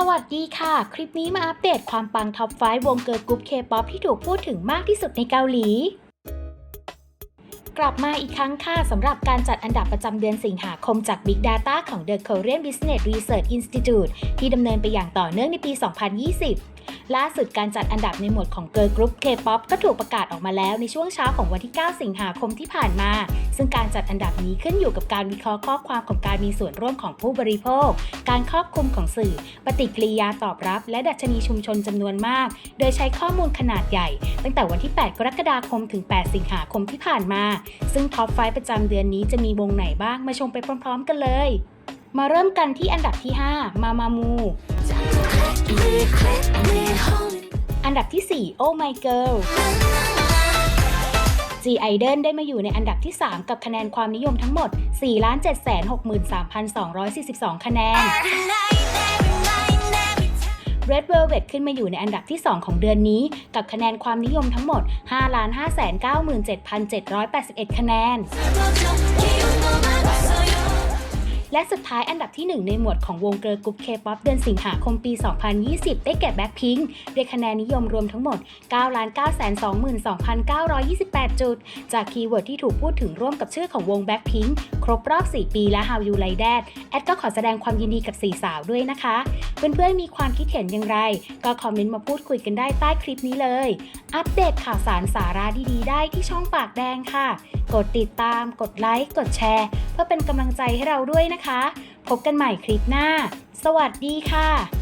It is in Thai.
สวัสดีค่ะ คลิปนี้มาอัปเดตความปังท็อป 5 วงเกิร์ลกรุ๊ปเคป๊อปที่ถูกพูดถึงมากที่สุดในเกาหลี กลับมาอีกครั้งค่ะสำหรับการจัดอันดับประจำเดือนสิงหาคมจาก Big Data ของ The Korean Business Research Institute ที่ดำเนินไปอย่างต่อเนื่องในปี 2020 ล่าสุดการจัดอันดับในหมวดของ Girl Group K-pop ก็ถูกประกาศออกมาแล้วในช่วงเช้าของวันที่ 9 สิงหาคมที่ผ่านมา ซึ่งการจัดอันดับนี้ขึ้นอยู่กับการวิเคราะห์ข้อความของการมีส่วนร่วมของผู้บริโภค การครอบคลุมของสื่อ ปฏิกิริยาตอบรับ และดัชนีชุมชนจำนวนมาก โดยใช้ข้อมูลขนาดใหญ่ ตั้งแต่วันที่ 8 กรกฎาคมถึง 8 สิงหาคมที่ผ่านมา ซึ่งท็อป5ประจำเดือนนี้จะมีวงไหนบ้างมาชมไปพร้อม ๆ กันเลย มาเริ่มกันที่อันดับที่ 5 มามามู อันดับที่ 4 Oh My Girl G Idol ได้มาอยู่ในอันดับที่ 3 กับคะแนนความนิยมทั้งหมด 4,763,242 คะแนน Red Velvet ขึ้นมาอยู่ในอันดับที่ 2 ของเดือนนี้ กับคะแนนความนิยมทั้งหมด 5,597,781 คะแนน และสุดท้ายอันดับที่ 1 ในหมวดของวงเกิร์ลกรุ๊ปเคป๊อปเดือนสิงหาคมปี 2020 ได้แก่ Blackpink ด้คะแนนนิยมรวมทั้งหมด 9,922,928 จุด จากคีย์เวิร์ดที่ถูกพูดถึงร่วมกับชื่อของวง Blackpink ครบรอบ 4 ปีและ How You Like That แอดก็ขอแสดงความยินดีกับสี่สาวด้วยนะคะ เพื่อนๆมีความคิดเห็นอย่างไร ก็คอมเมนต์มาพูดคุยกันได้ใต้คลิปนี้เลย อัปเดตข่าวสารสาระดีๆ ได้ที่ช่องปากแดงค่ะ กดติดตาม กดไลค์ กดแชร์ เพื่อเป็นกำลังใจให้เราด้วยนะนะคะ พบกันใหม่คลิปหน้า สวัสดีค่ะ